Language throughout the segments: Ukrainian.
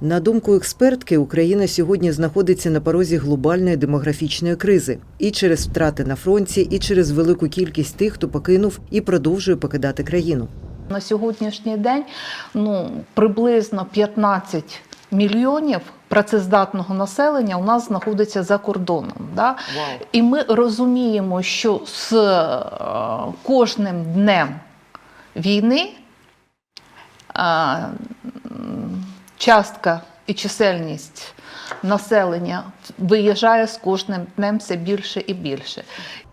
На думку експертки, Україна сьогодні знаходиться на порозі глобальної демографічної кризи і через втрати на фронті, і через велику кількість тих, хто покинув і продовжує покидати країну. На сьогоднішній день ну, приблизно 15 мільйонів працездатного населення у нас знаходиться за кордоном. Да? І ми розуміємо, що з е, кожним днем війни е, частка і чисельність населення виїжджає з кожним днем все більше і більше.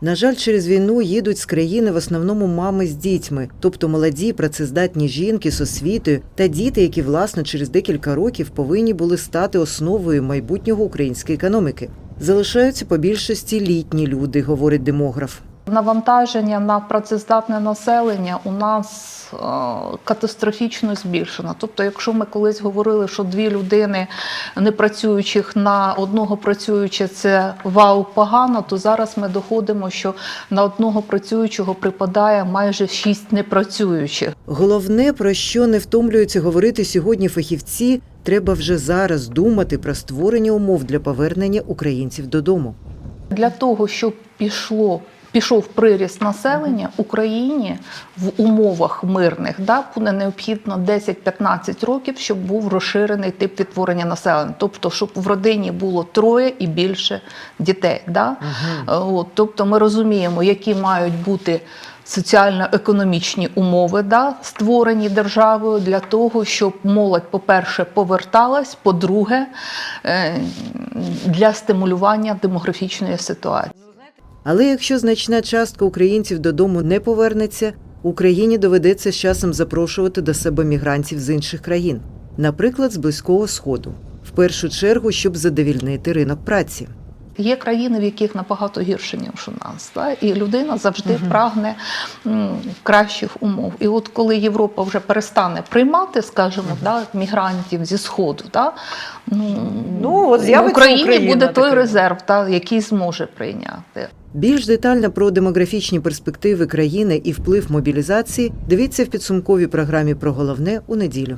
На жаль, через війну їдуть з країни в основному мами з дітьми, тобто молоді, працездатні жінки з освітою та діти, які власне через декілька років повинні були стати основою майбутнього української економіки. Залишаються по більшості літні люди, говорить демограф. Навантаження на працездатне населення у нас е, катастрофічно збільшено. Тобто, якщо ми колись говорили, що дві людини непрацюючих на одного працюючого це вау погано, то зараз ми доходимо, що на одного працюючого припадає майже шість непрацюючих. Головне, про що не втомлюються говорити сьогодні фахівці, треба вже зараз думати про створення умов для повернення українців додому. Для того, щоб пішло. Пішов приріст населення Україні в умовах мирних, да, буде необхідно 10-15 років, щоб був розширений тип відтворення населення. Тобто, щоб в родині було троє і більше дітей. Да? Е, От, тобто ми розуміємо, які мають бути соціально-економічні умови, да, створені державою для того, щоб молодь, по-перше, поверталась, по-друге, е, для стимулювання демографічної ситуації. Але якщо значна частка українців додому не повернеться, Україні доведеться з часом запрошувати до себе мігрантів з інших країн, наприклад, з Близького Сходу, в першу чергу, щоб задовільнити ринок праці. Є країни, в яких набагато гірше, ніж у нас. Да? І людина завжди прагне м, кращих умов. І от коли Європа вже перестане приймати, скажімо, да, мігрантів зі Сходу, да, ну, Ну, от в Україні Україна буде той таким. резерв, да, який зможе прийняти. Більш детально про демографічні перспективи країни і вплив мобілізації дивіться в підсумковій програмі про головне у неділю.